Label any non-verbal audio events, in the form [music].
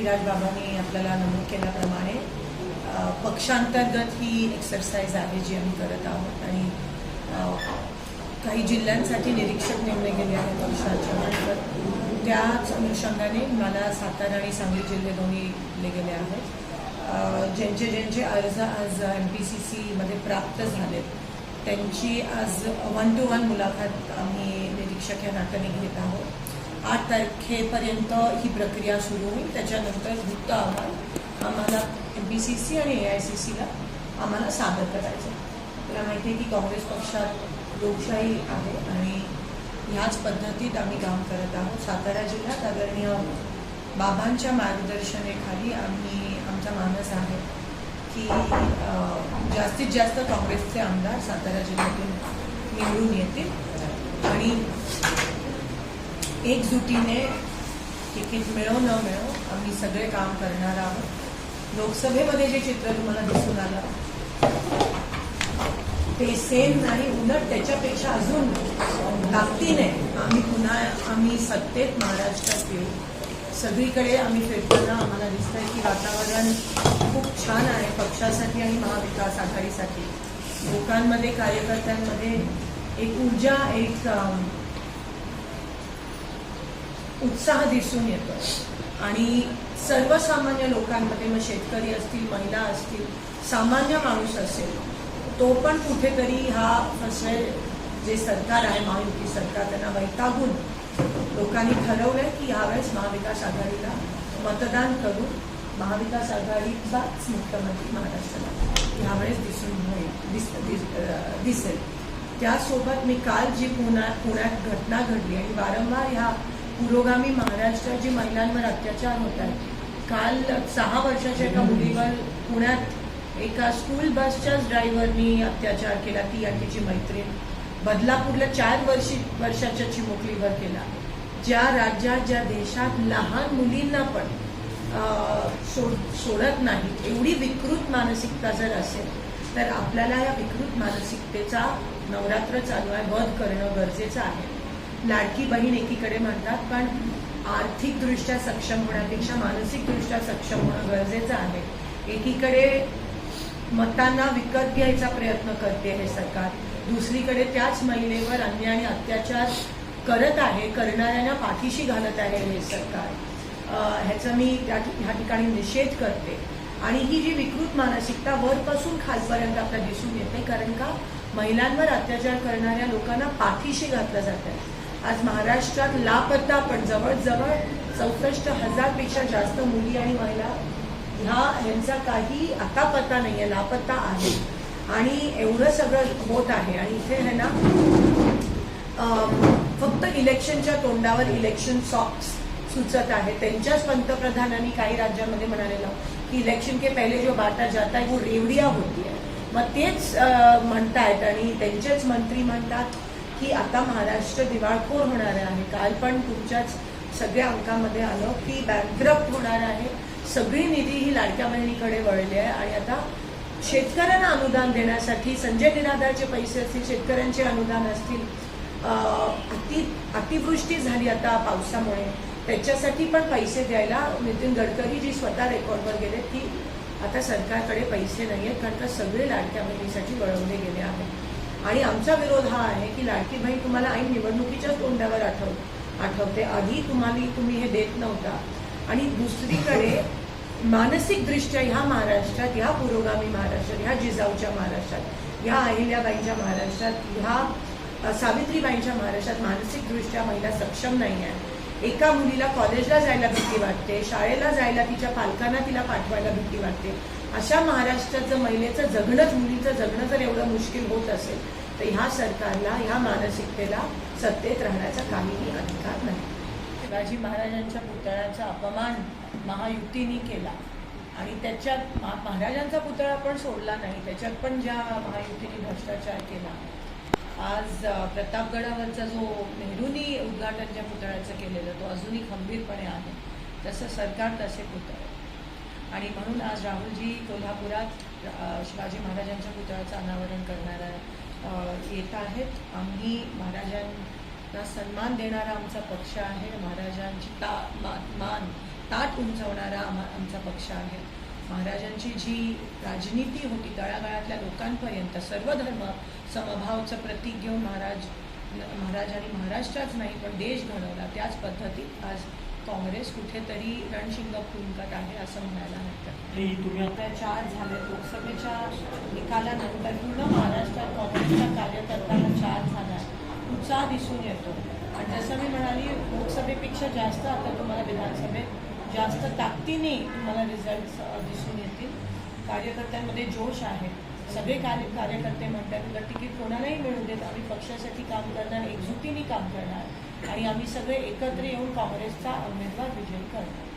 पृथ्वीराज बाबांनी आपल्याला नमूद केल्याप्रमाणे पक्षांतर्गत ही एक्सरसाइज आहे जी आम्ही करत आहोत. आणि काही जिल्ह्यांसाठी निरीक्षक नेमले गेले आहेत पक्षाच्या तर त्याच अनुषंगाने मला सातारा आणि सांगली जिल्हे दोन्ही दिले गेले आहेत. ज्यांचे ज्यांचे अर्ज आज एम पी सी सीमध्ये प्राप्त झालेत त्यांची आज वन टू वन मुलाखत आम्ही निरीक्षक या नात्याने घेत आहोत. आठ तारखेपर्यंत ही प्रक्रिया सुरू होईल. त्याच्यानंतर वृत्त अहवाल आम्हाला एम बी सी सी आणि ए आय सी सीला आम्हाला सादर करायचं तुला माहिती आहे की काँग्रेस पक्षात लोकशाही आहे आणि ह्याच पद्धतीत आम्ही काम करत आहोत. सातारा जिल्ह्यात आदरणीय बाबांच्या मार्गदर्शनेखाली आम्ही आमचा मानस आहे की जास्तीत जास्त काँग्रेसचे आमदार सातारा जिल्ह्यातून निवडून येतील. आणि एकजुटीने तिकीट मिळो न मिळो आम्ही सगळे काम करणार आहोत. लोकसभेमध्ये जे चित्र तुम्हाला दिसून आलं ते सेम नाही उलट त्याच्यापेक्षा अजून ताकदीने आम्ही पुन्हा आम्ही सत्तेत महाराष्ट्रात येऊ. सगळीकडे आम्ही फिरताना आम्हाला दिसतंय की वातावरण खूप छान आहे पक्षासाठी आणि महाविकास आघाडीसाठी. लोकांमध्ये कार्यकर्त्यांमध्ये एक ऊर्जा एक उत्साह दिसून येतो. आणि सर्वसामान्य लोकांमध्ये मग शेतकरी असतील महिला असतील सामान्य माणूस असेल तो पण कुठेतरी हा फसवे जे सरकार आहे महायुती सरकार त्यांना वैतागून लोकांनी ठरवलंय की यावेळेस महाविकास आघाडीला मतदान करून महाविकास आघाडीचाच मुख्यमंत्री महाराष्ट्राला यावेळेस दिसून दिस, दिसेल. त्यासोबत मी काल जी पुण्यात पुण्यात घटना घडली आणि वारंवार ह्या पुरोगामी महाराष्ट्रात जी महिलांवर अत्याचार होत आहेत काल सहा वर्षाच्या एका मुलीवर पुण्यात एका स्कूल बसच्याच ड्रायव्हरनी अत्याचार केला. ती आणि तिची मैत्रीण. बदलापूरला चार वर्षी वर्षाच्या चिमुकलीवर केला ज्या राज्यात ज्या देशात लहान मुलींना पण सोड सोडत नाहीत एवढी विकृत मानसिकता जर असेल तर आपल्याला या विकृत मानसिकतेचा नवरात्र चालू आहे वध करणं गरजेचं आहे. लाडकी बहीण एकीकडे म्हणतात पण आर्थिकदृष्ट्या सक्षम होण्यापेक्षा मानसिकदृष्ट्या सक्षम होणं गरजेचं आहे. एकीकडे मतांना विकत घ्यायचा प्रयत्न करते हे सरकार. दुसरीकडे त्याच महिलेवर अन्याय आणि अत्याचार करत आहे करणाऱ्यांना पाठीशी घालत आहे हे सरकार. ह्याचा मी त्या ह्या ठिकाणी निषेध करते. आणि ही जी विकृत मानसिकता वरपासून खालपर्यंत आपल्याला दिसून येते कारण का? महिलांवर अत्याचार करणाऱ्या लोकांना पाठीशी घातलं जातं आज महाराष्ट्रात लापत्ता पण जवळजवळ चौसष्ट हजारपेक्षा जास्त मुली आणि महिला ह्या ह्यांचा काही आता पत्ता नाहीये लापत्ता आहे. आणि एवढं सगळं होत आहे. आणि इथे आहे ना अं, फक्त इलेक्शनच्या तोंडावर इलेक्शन सॉक्स सुचत आहे. त्यांच्याच पंतप्रधानांनी काही राज्यामध्ये म्हणालेलं की इलेक्शन के पहिले जो बाटा जाता है वो रेवडिया होती आहे मग तेच म्हणतायत आणि त्यांचेच मंत्री म्हणतात की आता महाराष्ट्र दिवाळखोर होणार आहे? काल पण तुमच्याच सगळ्या अंकामध्ये आलं की बँकरप्ट होणार आहे. सगळी निधी ही लाडक्या बहिणीकडे वळली आहे आणि आता शेतकऱ्यांना अनुदान देण्यासाठी संजय निराधारचे पैसे असतील शेतकऱ्यांचे अनुदान असतील अति अतिवृष्टी झाली आता पावसामुळे. त्याच्यासाठी पण पैसे द्यायला नितीन गडकरी जी स्वतः रेकॉर्डवर गेले की आता सरकारकडे पैसे नाही आहेत कारण का सगळे लाडक्या बहिणीसाठी वळवले गेले आहेत. आणि आमचा विरोध हा आहे की लाडकी बहीण तुम्हाला ऐन निवडणुकीच्या तोंडावर आठव आठवते. आधी तुम्हाला तुम्ही हे देत नव्हता. आणि दुसरीकडे [laughs] मानसिकदृष्ट्या ह्या महाराष्ट्रात ह्या पुरोगामी महाराष्ट्रात ह्या जिजाऊच्या महाराष्ट्रात ह्या अहिल्याबाईंच्या महाराष्ट्रात ह्या सावित्रीबाईंच्या महाराष्ट्रात मानसिकदृष्ट्या महिला सक्षम नाही आहे एका मुलीला कॉलेजला जायला भीती वाटते शाळेला जायला तिच्या पालकांना तिला पाठवायला भीती वाटते. अशा महाराष्ट्रात जर महिलेचं जगणंच मुलीचं जगणं जर एवढं मुश्किल होत असेल तर ह्या सरकारला ह्या मानसिकतेला सत्तेत राहण्याचा काहीही अधिकार नाही. शिवाजी महाराजांच्या पुतळ्याचा अपमान महायुतीने केला. आणि त्याच्यात महा- महाराजांचा पुतळा पण सोडला नाही. त्याच्यात पण ज्या महायुतीने भ्रष्टाचार केला. आज प्रतापगडावरचा जो नेहरूनी उद्घाटन ज्या पुतळ्याचं केलेलं तो अजूनही खंबीरपणे आहे. तसं सरकार तसे पुतळे. आणि म्हणून आज राहुलजी कोल्हापुरात शिवाजी महाराजांच्या पुतळ्याचं अनावरण करणारा येत आहेत. आम्ही महाराजांना सन्मान देणारा आमचा पक्ष आहे. महाराजांची ता मा- मान ताट उंचवणारा आम्हा आमचा पक्ष आहे. महाराजांची जी राजनीती होती तळागाळातल्या लोकांपर्यंत सर्व धर्म समभावचं प्रतीक घेऊन महाराज महाराजांनी महाराष्ट्राच नाही पण देश घडवला. त्याच पद्धतीत आज काँग्रेस कुठेतरी रणशिंग फुंकत आहे असं म्हणायला हरकत तुम्ही आता चार झाले लोकसभेच्या निकालानंतर पूर्ण महाराष्ट्रात काँग्रेसच्या कार्यकर्त्यांना चार झाला. उत्साह दिसून येतो. आणि जसं मी म्हणाली लोकसभेपेक्षा जास्त आता तुम्हाला विधानसभेत जास्त ताकदीने तुम्हाला रिझल्ट दिसून येतील. कार्यकर्त्यांमध्ये जोश आहे. सगळे कार्य कार्यकर्ते म्हणतात तुला तिकीट कोणालाही मिळू देत आम्ही पक्षासाठी काम करणार एकजुटीने काम करणार. आणि आम्ही सगळे एकत्र येऊन काँग्रेसचा उमेदवार विजयी करतो